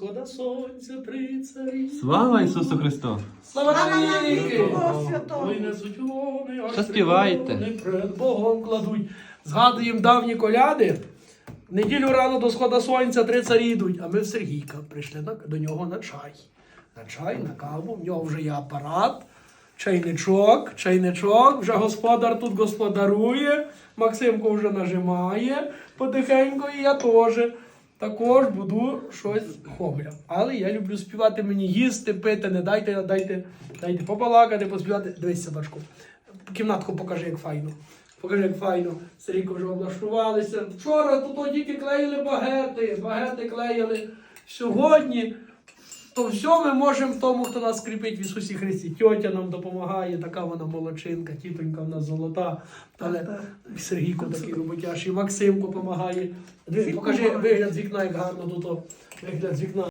схода сонця три царі. Слава Ісусу Христу! Слава Святому! Несуть вони, Що співаєте? вони перед Богом кладуть. Згадуємо давні коляди. Неділю рано до схода сонця три царі йдуть, а ми в Сергійка прийшли на, до нього на чай. На чай, на каву. В нього вже є апарат, чайничок, чайничок. Вже господар тут господарує. Максимко вже нажимає потихеньку, і я теж. Також буду щось хомля. Але я люблю співати мені їсти, пити, не дайте, дайте, дайте побалакати, поспівати. Дивись, собачку. Кімнатку покажи, як файно. Покажи, як файно. Срійко вже облаштувалися. Вчора тут тільки клеїли багети, багети клеїли. Сьогодні то все ми можемо тому, хто нас кріпить в Ісусі Христі. Тьотя нам допомагає, така вона молодчинка, тітонька в нас золота. Але Сергійко такий роботящий, Максимко допомагає. Покажи вигляд з вікна, як гарно тут. Вигляд з вікна.